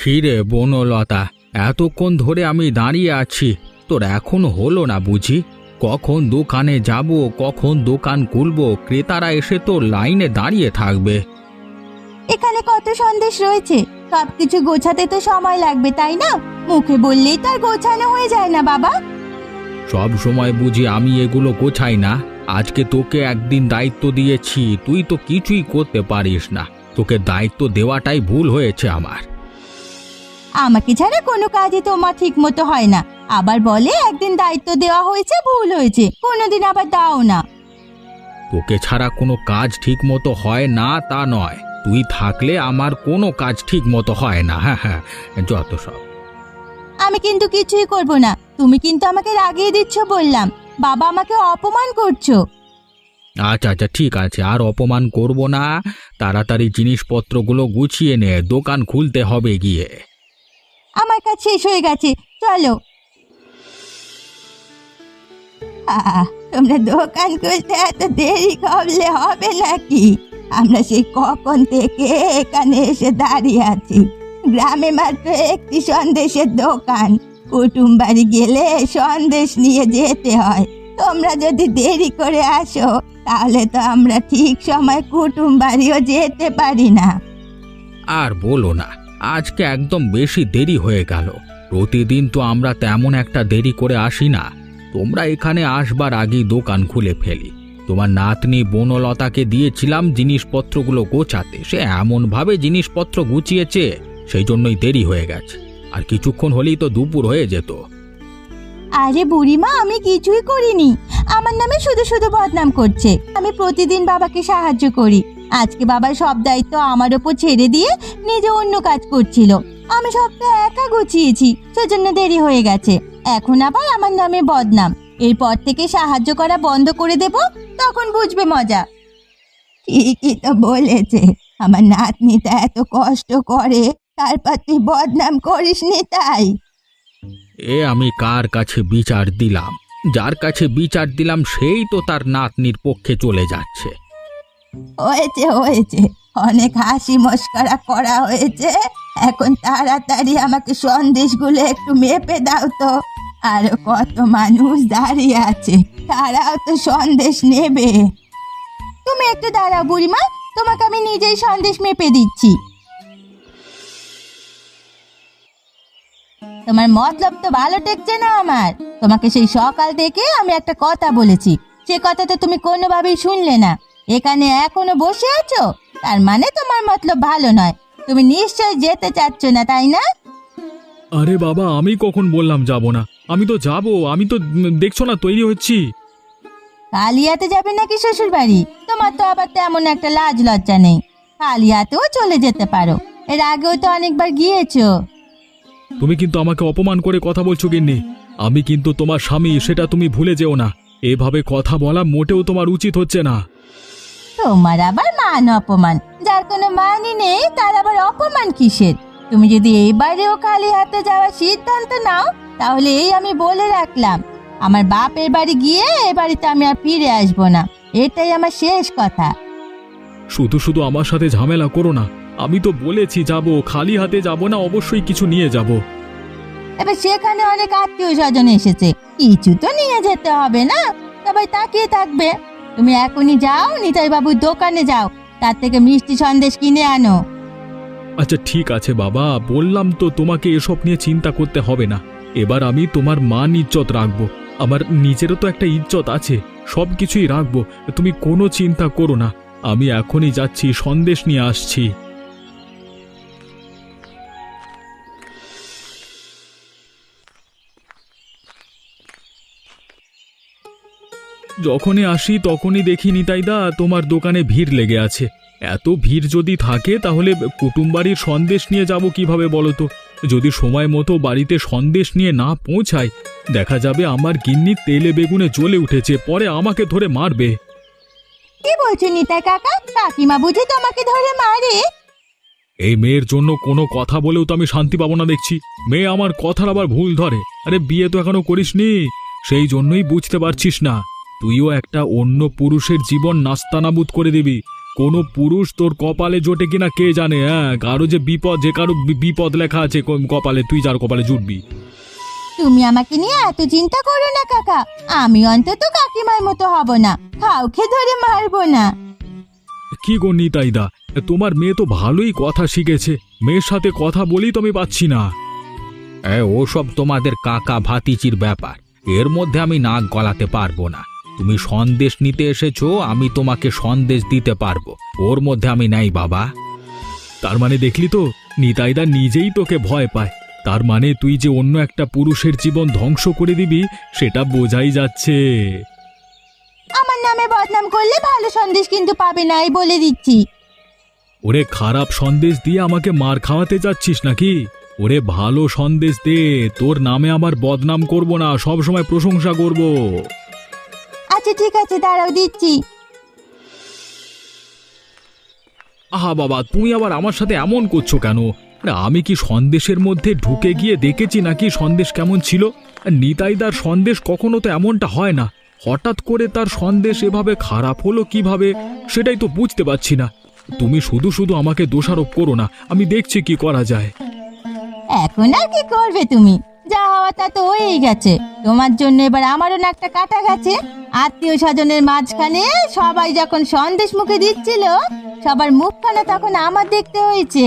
খিরে বনলতা এতক্ষণ ধরে আমি দাঁড়িয়ে আছি। তোর এখন হলো না বুঝি? কখন দোকানে যাব কখন দোকান খুলবো ক্রেতারা এসে তো লাইনে দাঁড়িয়ে থাকবে। এখানে কত সন্দেশ রয়েছে। সবকিছু গোছাতে তো সময় লাগবে তাই না? মুখে বললেই তো আর গোছানো হয়ে যায় না বাবা। সব সময় বুঝি আমি এগুলো গোছাই না। আজকে তোকে একদিন দায়িত্ব দিয়েছি তুই তো কিছুই করতে পারিস না। তোকে দায়িত্ব দেওয়াটাই ভুল হয়েছে আমার। আমাকে ছাড়া কোনো কাজই তোমার ঠিক মতো হয় না। আবার বলে একদিন দায়িত্ব দেওয়া হয়েছে ভুল হয়েছে। কোনোদিন আবার দাও না। তোকে ছাড়া কোনো কাজ ঠিক মতো হয় না তা নয়। তুই থাকলে আমার কোনো কাজ ঠিক মতো হয় না। হ্যাঁ হ্যাঁ যত সব। আমি কিন্তু কিছুই করব না। তুমি কিন্তু আমাকে রাগিয়ে দিচ্ছ বললাম। বাবা আমাকে অপমান করছ। আচ্ছা আচ্ছা ঠিক আছে। আর অপমান করব না। তাড়াতাড়ি জিনিসপত্রগুলো গুছিয়ে নে। দোকান খুলতে হবে গিয়ে। আমার কাজ শেষ হয়ে গেছে। চলো। তোমরা দোকান খুলতে এত দেরি করলে হবে নাকি? আমরা সেই কখন থেকে এখানে এসে দাঁড়িয়ে আছি। গ্রামে মাত্র একটি সন্দেশের দোকান। কুটুম বাড়ি গেলে সন্দেশ নিয়ে যেতে হয়। তোমরা যদি দেরি করে আসো, তাহলে তো আমরা ঠিক সময় কুটুম বাড়িও যেতে পারি না। আর বলো না আজকে একদম বেশি দেরি হয়ে গেল। প্রতিদিন তো আমরা তেমন একটা দেরি করে আসি না। তোমরা এখানে আসবার আগেই দোকান খুলে ফেলি। তোমার নাতনি বনলতাকে দিয়েছিলাম জিনিসপত্রগুলো গোছাতে। সে এমনভাবে জিনিসপত্র গুছিয়েছে, সেই জন্যই দেরি হয়ে গেছে। আর কিছুক্ষণ হলেই তো দুপুর হয়ে যেত। আরে বুড়িমা, আমি কিছুই করিনি। আমার নামে শুধু শুধু বদনাম করছে। আমি প্রতিদিন বাবাকে সাহায্য করি। আজকে বাবার সব দায়িত্ব আমার ওপর ছেড়ে দিয়ে নিজে অন্য কাজ করছিল। আমি সবটা একা গুছিয়েছি, সেজন্য দেরি হয়ে গেছে। এখন আবার আমার নামে বদনাম। এরপর থেকে সাহায্য করা বন্ধ করে দেব, তখন বুঝবে মজা। ঠিকই তো বলেছে, আমার নাতনিটা এত কষ্ট করে তারপর তুই বদনাম করিসনি তাই। এ আমি কার কাছে বিচার দিলাম? যার কাছে বিচার দিলাম, সেই তো তার নাতনির পক্ষে চলে যাচ্ছে। হয়েছে হয়েছে। অনেক হাসি মস্করা করা হয়েছে। এখন তাড়াতাড়ি আমাকে সন্দেশগুলো একটু মেপে দাও তো। আরও কত মানুষ দাঁড়িয়ে আছে, তারাও তো সন্দেশ নেবে। তুমি একটু দাঁড়াও বুড়িমা, তোমাকে আমি নিজেই সন্দেশ মেপে দিচ্ছি। তোমার মতলব তো ভালো টেকছে না আমার। তোমাকে সেই সকাল থেকে আমি একটা কথা বলেছি। সে কথা তো তুমি কোনোভাবেই শুনলে না। এখানে এখনও বসে আছো? তার মানে তোমার মতলব ভালো নয়। তুমি নিশ্চয় যেতে চাচ্ছ না তাই না? আরে বাবা আমি কখন বললাম যাব না? আমি তো যাব আমি তো উম, দেখছ না তৈরি হচ্ছি। কালিয়াতে যাবে নাকি শ্বশুর বাড়ি তোমার তো আবার তেমন একটা লাজ লজ্জা নেই। কালিয়াতেও চলে যেতে পারো। এর আগেও তো অনেকবার গিয়েছো। তুমি কিন্তু আমাকে অপমান করে কথা বলছো গিন্নি। আমি কিন্তু তোমার স্বামী সেটা তুমি ভুলে যেও না। এভাবে কথা বলা মোটেও তোমার উচিত হচ্ছে না। তোমার আবার মান অপমান। যার কোনো মানই নেই তার আবার অপমান কিসের? তুমি যদি এইবারেও খালি হাতে যাওয়ার সিদ্ধান্ত নাও তাহলে এই আমি বলে রাখলাম। আমার বাপের বাড়ি গিয়ে এ বাড়িতে আমি আর ফিরে আসব না। এটাই আমার শেষ কথা। শুধু শুধু আমার সাথে ঝামেলা করো না। আমি তো বলেছি যাব খালি হাতে যাব না অবশ্যই কিছু নিয়ে যাব। এবার সেখানে অনেক আত্মীয় স্বজন এসেছে। কিছু তো নিয়ে যেতে হবে না। সবাই তাকিয়ে থাকবে। তুমি এখনই যাও, নিতাই বাবুর দোকানে যাও। তার থেকে মিষ্টি সন্দেশ কিনে আনো। আচ্ছা ঠিক আছে বাবা, বললাম তো তোমাকে এসব নিয়ে চিন্তা করতে হবে না। এবার আমি তোমার মান ইজ্জত রাখব। আমার নিজেরও তো একটা ইজ্জত আছে, সব কিছুই রাখব। তুমি কোনো চিন্তা করো না। আমি এখনই যাচ্ছি, সন্দেশ নিয়ে আসছি। যখনই আসি তখনই দেখি নিতাইদা তোমার দোকানে ভিড় লেগে আছে। এত ভিড় যদি থাকে তাহলে কুটুমবাড়ির সন্দেশ নিয়ে যাব কীভাবে বলো তো? যদি সময় মতো বাড়িতে সন্দেশ নিয়ে না পৌঁছায় দেখা যাবে আমার গিন্নি তেলে বেগুনে জ্বলে উঠেছে পরে আমাকে ধরে মারবে। কি বলছো নিতাই কাকা? কাকিমা বুঝি তোমাকে ধরে মারে? এই মেয়ের জন্য কোনো কথা বলেও তো আমি শান্তি পাবো না দেখছি। মেয়ে আমার কথার আবার ভুল ধরে। আরে বিয়ে তো এখনও করিসনি সেই জন্যই বুঝতে পারছিস না। তুইও একটা অন্য পুরুষের জীবন নাস্তানাবুদ করে দিবি। কোনো পুরুষ তোর কপালে জোটে কিনা কে জানে হ্যাঁ? কারও যে বিপদ যে কারও বি- বিপদ লেখা আছে কোন কপালে তুই যার কপালে জুটবি। তুমি আমাকে নিয়ে এত চিন্তা করো না কাকা। আমি অন্তত কাকিমার মতো হব না। কাউকে ধরে মারবো না। কি গো নিতাইদা তোমার মেয়ে তো ভালোই কথা শিখেছে। মেয়ের সাথে কথা বলি তো আমি পাচ্ছি না। ওসব তোমাদের কাকা ভাতিচির ব্যাপার। এর মধ্যে আমি নাক গলাতে পারব না। তুমি সন্দেশ নিতে এসেছ আমি তোমাকে সন্দেশ দিতে পারব। ওর মধ্যে আমি নাই বাবা। তার মানে দেখলি তো নিতাইদা নিজেই তোকে ভয় পায়। তার মানে তুই যে অন্য একটা পুরুষের জীবন ধ্বংস করে দিবি সেটা বোঝাই যাচ্ছে। আমার নামে বদনাম করলে ভালো সন্দেশ কিন্তু পাবে না এই বলে দিচ্ছি। ওরে খারাপ সন্দেশ দিয়ে আমাকে মার খাওয়াতে যাচ্ছিস নাকি? ওরে ভালো সন্দেশ দে তোর নামে আমার বদনাম করব না সব সময় প্রশংসা করব। আচ্ছা ঠিক আছে দাঁড়াও দিচ্ছি। আহা বাবা তুমি আবার আমার সাথে এমন করছ কেন? আরে আমি কি সন্দেশের মধ্যে ঢুকে গিয়ে দেখেছি নাকি সন্দেশ কেমন ছিল? নিতাইদার সন্দেশ কখনো তো এমনটা হয় না। হঠাৎ করে তার সন্দেশ এভাবে খারাপ হলো কীভাবে সেটাই তো বুঝতে পারছি না। তুমি শুধু শুধু আমাকে দোষারোপ করো না আমি দেখছি কি করা যায়। এখন আর কি করবে তুমি? যা হওয়া তা তো হয়েই গেছে। তোমার জন্য এবার আমারও না একটা কাটা গেছে। আত্মীয় স্বজনের মাঝখানে সবাই যখন সন্দেশ মুখে দিচ্ছিল, সবার মুখখানা তখন আমার দেখতে হয়েছে।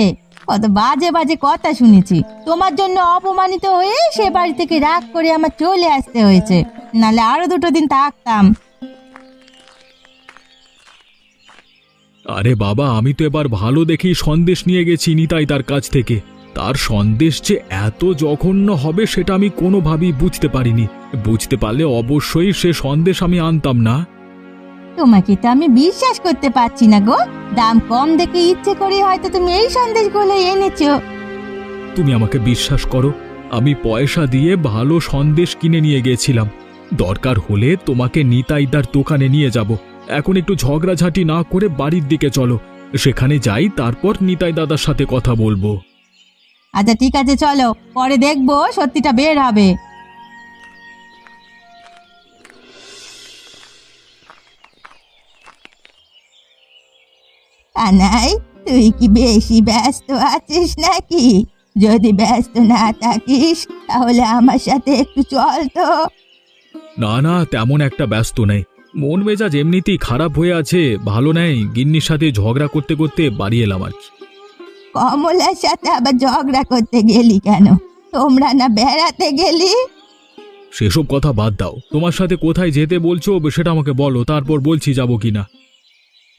কত বাজে বাজে কথা শুনেছি। তোমার জন্য অপমানিত হয়ে সে বাড়ি থেকে রাগ করে আমার চলে আসতে হয়েছে। নালে আরও দুটো দিন থাকতাম। আরে বাবা, আমি তো এবার ভালো দেখেই সন্দেশ নিয়ে গেছি নিতাই তার কাছ থেকে। তার সন্দেশ যে এত জঘন্য হবে সেটা আমি কোনোভাবেই বুঝতে পারিনি। বুঝতে পারলে অবশ্যই সে সন্দেশ আমি আনতাম না। তোমাকে তো আমি বিশ্বাস করতে পারছি না গো। দাম কম দেখে ইচ্ছে করে হয়তো তুমি এই সন্দেশগুলো এনেছো। তুমি আমাকে বিশ্বাস করো আমি পয়সা দিয়ে ভালো সন্দেশ কিনে নিয়ে গেছিলাম। দরকার হলে তোমাকে নিতাইদার দোকানে নিয়ে যাব। এখন একটু ঝগড়াঝাটি না করে বাড়ির দিকে চলো। সেখানে যাই তারপর নিতাই দাদার সাথে কথা বলব। আচ্ছা ঠিক আছে, চলো। পরে দেখব সত্যিটা বের হবে। তুই কি বেশি ব্যস্ত আছিস নাকি? যদি ব্যস্ত না থাকিস, তাহলে আমার সাথে একটু চল তো। না না, তেমন একটা ব্যস্ত নেই। মন মেজাজ এমনিতেই খারাপ হয়ে আছে, ভালো নেই। গিন্নির সাথে ঝগড়া করতে করতে বাড়ি এলাম আর কি। কমলার সাথে আবার ঝগড়া করতে গেলি কেন? তোমরা না বেড়াতে গেলি? সেসব কথা বাদ দাও। তোমার সাথে কোথায় যেতে বলছো সেটা আমাকে বলো তারপর বলছি যাব কিনা।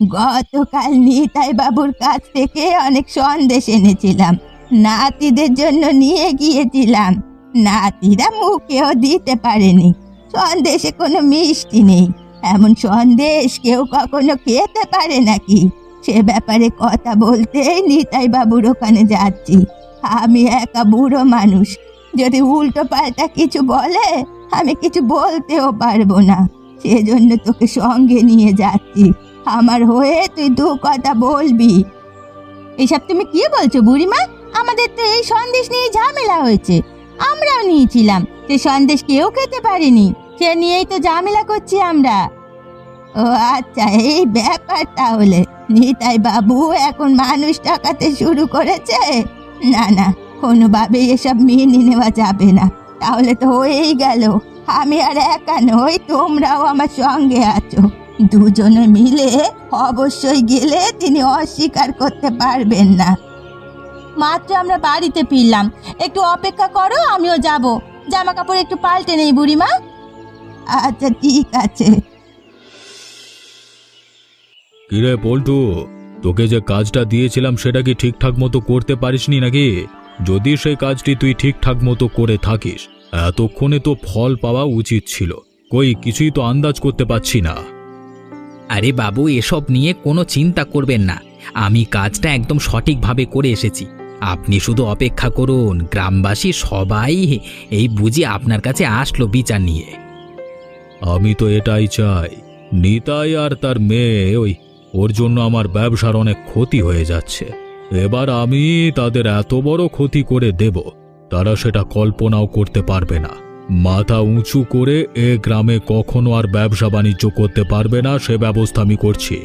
গতকাল নিতাই বাবুর কাছ থেকে অনেক সন্দেশ এনেছিলাম। নাতিদের জন্য নিয়ে গিয়েছিলাম। নাতিরা মুখেও দিতে পারেনি। সন্দেশে কোনো মিষ্টি নেই। এমন সন্দেশ কেউ কখনো খেতে পারে নাকি? সে ব্যাপারে কথা বলতে নিতাই বাবুর ওখানে যাচ্ছি। আমি একা বুড়ো মানুষ। যদি উল্টো পাল্টা কিছু বলে, আমি কিছু বলতেও পারব না। সেজন্য তোকে সঙ্গে নিয়ে যাচ্ছি। আমার হয়ে তুই দু কথা বলবি। এসব তুমি কি বলছো বুড়িমা? আমাদের তো এই সন্দেশ নিয়ে ঝামেলা হয়েছে। আমরাও নিয়েছিলাম। সে সন্দেশ কেউ খেতে পারেনি। সে নিয়েই তো ঝামেলা করছি আমরা। ও আচ্ছা এই ব্যাপার তাহলে। নিতাই বাবু, এখন মানুষ টাকাতে শুরু করেছে। না না, কোনোভাবে এসব মেনে নেওয়া যাবে না। তাহলে তো হয়েই গেল। আমি আর একা নই, তোমরাও আমার সঙ্গে আছো। দুজনে মিলে অবশ্যই গেলে তিনি অস্বীকার করতে পারবেন না। মাত্র আমরা বাড়িতে ফিরলাম। একটু অপেক্ষা করো, আমিও যাব। জামা কাপড় একটু পাল্টে নেই বুড়িমা। আচ্ছা ঠিক আছে। কিরে পল্টু তোকে যে কাজটা দিয়েছিলাম সেটা কি ঠিকঠাক মতো করতে পারিসনি নাকি? যদি সেই কাজটি তুই ঠিকঠাক মতো করে থাকিস এতক্ষণে তো ফল পাওয়া উচিত ছিল। কই কিছুই তো আন্দাজ করতে পারছি না। আরে বাবু এসব নিয়ে কোনো চিন্তা করবেন না। আমি কাজটা একদম সঠিকভাবে করে এসেছি। আপনি শুধু অপেক্ষা করুন গ্রামবাসী সবাই এই বুঝি আপনার কাছে আসলো বিচার নিয়ে। আমি তো এটাই চাই। নিতাই আর তার মেয়ে ওই ওর জন্য আমার ব্যবসার অনেক ক্ষতি হয়ে যাচ্ছে। এবার আমি তাদের এত বড় ক্ষতি করে দেব, তারা সেটা কল্পনাও করতে পারবে না। মাথা উঁচু করে এ গ্রামে কখনো আর ব্যবসা বাণিজ্য করতে পারবে না, সে ব্যবস্থা আমি করছি।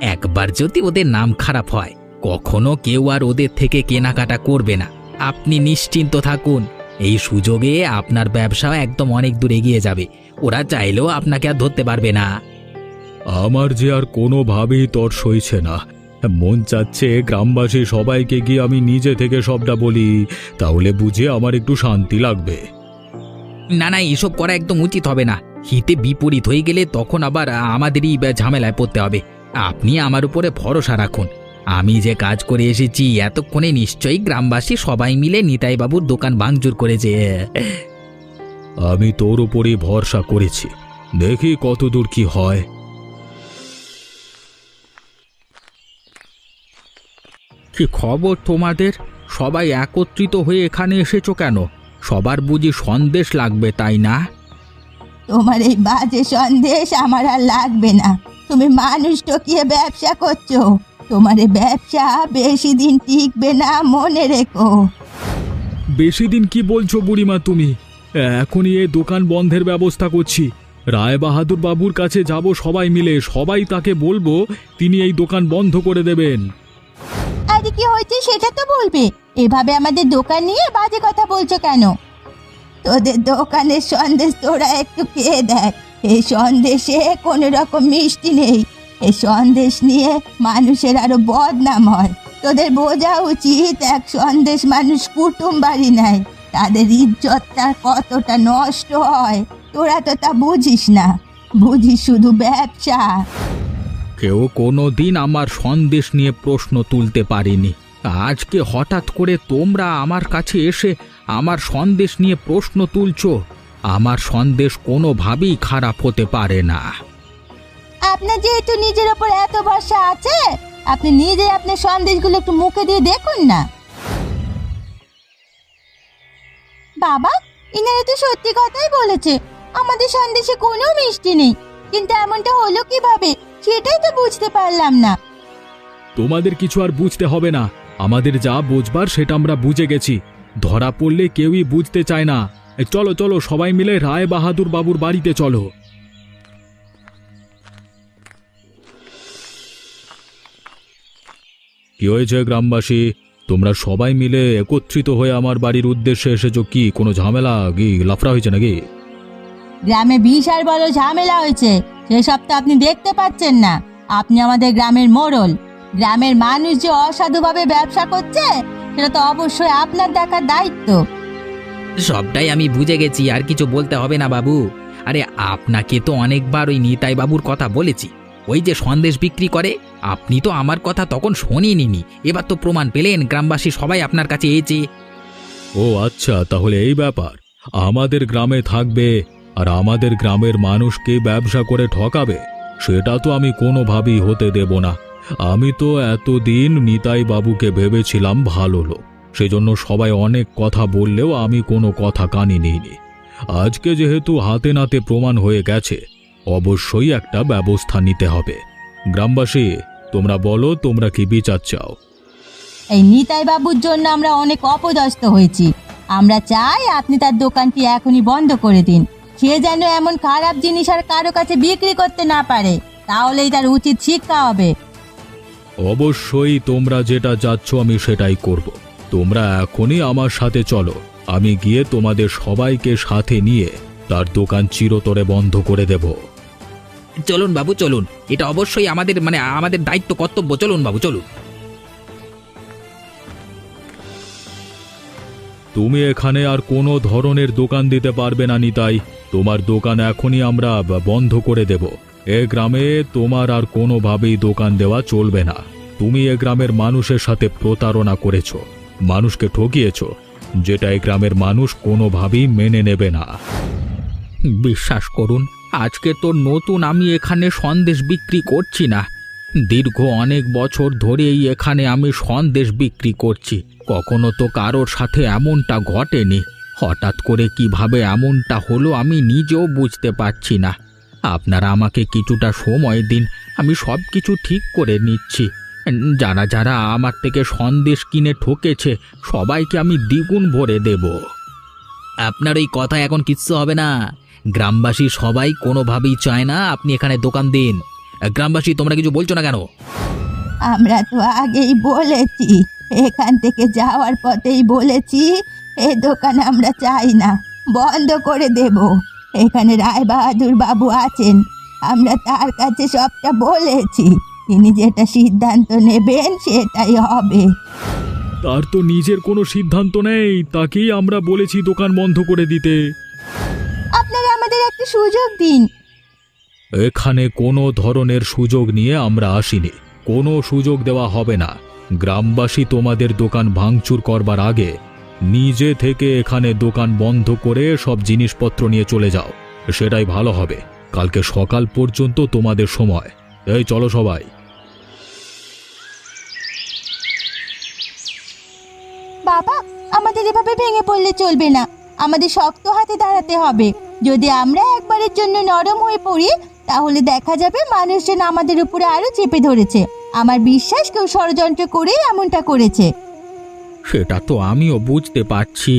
একবার যদি ওদের নাম খারাপ হয়, কখনো কেউ আর ওদের থেকে কেনাকাটা করবে না। আপনি নিশ্চিন্ত থাকুন, এই সুযোগে আপনার ব্যবসা একদম অনেক দূর এগিয়ে যাবে। ওরা চাইলেও আপনাকে আর ধরতে পারবে না। আমার যে আর কোনোভাবেই তর সইছে না। মন চাচ্ছে গ্রামবাসী সবাইকে গিয়ে আমি নিজে থেকে সবটা বলি তাহলে বুঝে আমার একটু শান্তি লাগবে। না না এসব করা একদম উচিত হবে না। হিতে বিপরীত হয়ে গেলে তখন আবার আমাদেরই ঝামেলায় পড়তে হবে। আপনি আমার উপরে ভরসা রাখুন। আমি যে কাজ করে এসেছি এতক্ষণে নিশ্চয়ই গ্রামবাসী সবাই মিলে নিতাই বাবুর দোকান ভাঙচুর করেছে। আমি তোর উপরই ভরসা করেছি। দেখি কতদূর কি হয়। কি খবর তোমাদের? সবাই একত্রিত হয়ে এখানে এসেছ কেন? সবার বুঝি সন্দেশ লাগবে তাই না? তোমার এই বাজে সন্দেশ আমার আর লাগবে না। তুমি মানুষ ঠকিয়ে ব্যবসা করছ? তোমার এই ব্যবসা বেশি দিন টিকবে না মনে রেখো। বেশি দিন কি বলছো বুড়িমা তুমি? এখনই এ দোকান বন্ধের ব্যবস্থা করছি। রায় বাহাদুর বাবুর কাছে যাব সবাই মিলে। সবাই তাকে বলব তিনি এই দোকান বন্ধ করে দেবেন। আরে কি হয়েছে সেটা তো বলবে। এভাবে আমাদের দোকান নিয়ে বাজে কথা বলছো কেন? তোদের দোকানের সন্দেশ তোরা একটু খেয়ে দেখ। এই সন্দেশে কোনো রকম মিষ্টি নেই। এই সন্দেশ নিয়ে মানুষের আরও বদনাম হয়। তোদের বোঝা উচিত এক সন্দেশ মানুষ কুটুম বাড়ি নেয়। তাদের ইজ্জতটা কতটা নষ্ট হয়। তোরা তো তা বুঝিস না। বুঝিস শুধু ব্যবসা। কেউ কোনো দিন আমার সন্দেশ নিয়ে প্রশ্ন তুলতে পারেনি। আজকে হঠাৎ করে তোমরা আমার কাছে এসে আমার সন্দেশ নিয়ে প্রশ্ন তুলছ। আমার সন্দেশ কোনোভাবেই খারাপ হতে পারে না। আপনার যেহেতু নিজের ওপর এত ভরসা আছে, আপনি নিজে আপনার সন্দেশগুলো একটু মুখে দিয়ে দেখুন না। বাবা, ইনারা তো সত্যি কথাই বলেছে, আমাদের সন্দেশে কোনো মিষ্টি নেই, কিন্তু এমনটা হলো কীভাবে? সেটাই তো বুঝতে পারলাম না। তোমাদের কিছু আর বুঝতে হবে না। আমাদের যা বুঝবার সেটা আমরা বুঝে গেছি। ধরা পড়লে কেউই বুঝতে চায় না। এই চলো চলো সবাই মিলে রায় বাহাদুর বাবুর বাড়িতে চলো। কি হয়েছে গ্রামবাসী? তোমরা সবাই মিলে একত্রিত হয়ে আমার বাড়ির উদ্দেশ্যে এসেছ কি? কোনো ঝামেলা? কি লাফড়া হয়েছে নাকি? গ্রামে বিশাল বড় ঝামেলা হয়েছে। সেসব তো আপনি দেখতে পাচ্ছেন না। আপনি আমাদের গ্রামের মোড়ল। গ্রামের মানুষ যে অসাধুভাবে ব্যবসা করছে সেটা তো অবশ্যই আপনার দেখার দায়িত্ব। সবটাই আমি বুঝে গেছি আর কিছু বলতে হবে না বাবু। আরে আপনাকে তো অনেকবার ওই নিতাই বাবুর কথা বলেছি। ওই যে সন্দেশ বিক্রি করে আপনি তো আমার কথা তখন শোনেনি এবার তো প্রমাণ পেলেন গ্রামবাসী সবাই আপনার কাছে এসে ও আচ্ছা তাহলে এই ব্যাপার। আমাদের গ্রামে থাকবে আর আমাদের গ্রামের মানুষকে ব্যবসা করে ঠকাবে, সেটা তো আমি কোনোভাবেই হতে দেব না। আমি তো এতদিন নিতাই বাবুকে ভেবেছিলাম ভালো লোক, সেজন্য সবাই অনেক কথা বললেও আমি কোনো কথা কানে নিইনি। আজকে যেহেতু হাতে নাতে প্রমাণ হয়ে গেছে, অবশ্যই একটা ব্যবস্থা নিতে হবে। গ্রামবাসী, তোমরা বলো, তোমরা কি বিচার চাও? এই নিতাই বাবুর জন্য আমরা অনেক অপদস্থ হয়েছি। আমরা চাই আপনি তার দোকানটি এখনই বন্ধ করে দিন। সে যেন এমন খারাপ জিনিস আর কারও কাছে বিক্রি করতে না পারে তাহলেই তার উচিত শিক্ষা হবে। অবশ্যই তোমরা যেটা যাচ্ছ আমি সেটাই করব। তোমরা এখনই আমার সাথে চলো আমি গিয়ে তোমাদের সবাইকে সাথে নিয়ে তার দোকান চিরতরে বন্ধ করে দেব। চলুন বাবু চলুন। এটা অবশ্যই আমাদের মানে আমাদের দায়িত্ব কর্তব্য। চলুন বাবু চলুন। তুমি এখানে আর কোনো ধরনের দোকান দিতে পারবে না, নিতাই। তোমার দোকান এখনই আমরা বন্ধ করে দেব। এ গ্রামে তোমার আর কোনোভাবেই দোকান দেওয়া চলবে না। তুমি এ গ্রামের মানুষের সাথে প্রতারণা করেছ, মানুষকে ঠকিয়েছ, যেটা এই গ্রামের মানুষ কোনোভাবেই মেনে নেবে না। বিশ্বাস করুন, আজকে তো নতুন আমি এখানে সন্দেশ বিক্রি করছি না। দীর্ঘ অনেক বছর ধরেই এখানে আমি সন্দেশ বিক্রি করছি। কখনো তো কারোর সাথে এমনটা ঘটেনি। হঠাৎ করে কীভাবে এমনটা হলো আমি নিজেও বুঝতে পারছি না। আপনারা আমাকে কিছুটা সময় দিন, আমি সব কিছু ঠিক করে নিচ্ছি। যারা যারা আমার থেকে সন্দেশ কিনে ঠকেছে, সবাইকে আমি দ্বিগুণ ভরে দেব। আপনার এই কথা এখন কিচ্ছু হবে না। গ্রামবাসী সবাই কোনোভাবেই চায় না আপনি এখানে দোকান দিন। গ্রামবাসী, তোমরা কিছু বলছো না কেন? আমরা তো আগেই বলেছি এখান থেকে যাওয়ার পথেই বলেছি এ দোকান আমরা চাই না বন্ধ করে দেব। এখানে রায় বাহাদুর বাবু আছেন আমরা তার কাছে সবটা বলেছি তিনি যেটা সিদ্ধান্ত নেবেন সেটাই হবে। তার তো নিজের কোনো সিদ্ধান্ত নেই তাকেই আমরা বলেছি দোকান বন্ধ করে দিতে। আপনারা আমাদের একটা সুযোগ দিন। এখানে কোনো ধরনের সুযোগ নিয়ে আমরা আসিনি। কোনো সুযোগ দেওয়া হবে না। গ্রামবাসী তোমাদের দোকান ভাঙচুর করবার আগে নিজে থেকে এখানে দোকান বন্ধ করে সব জিনিসপত্র নিয়ে চলে যাও। সেটাই ভালো হবে। কালকে সকাল পর্যন্ত তোমাদের সময়। এই চলো সবাই। বাবা, আমাদের এভাবে ভেঙে পড়লে চলবে না। আমাদের শক্ত হাতে দাঁড়াতে হবে। যদি আমরা একবারের জন্য নরম হয়ে পড়ি তাহলে দেখা যাবে মানুষজন আমাদের উপরে আরও চেপে ধরেছে। আমার বিশ্বাস কেউ ষড়যন্ত্র করেই এমনটা করেছে। সেটা তো আমিও বুঝতে পারছি।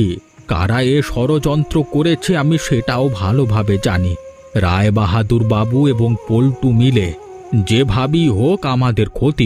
কারা এ ষড়যন্ত্র করেছে আমি সেটাও ভালোভাবে জানি। রায় বাহাদুর বাবু এবং পল্টু মিলে। যেভাবেই হোক আমাদের ক্ষতি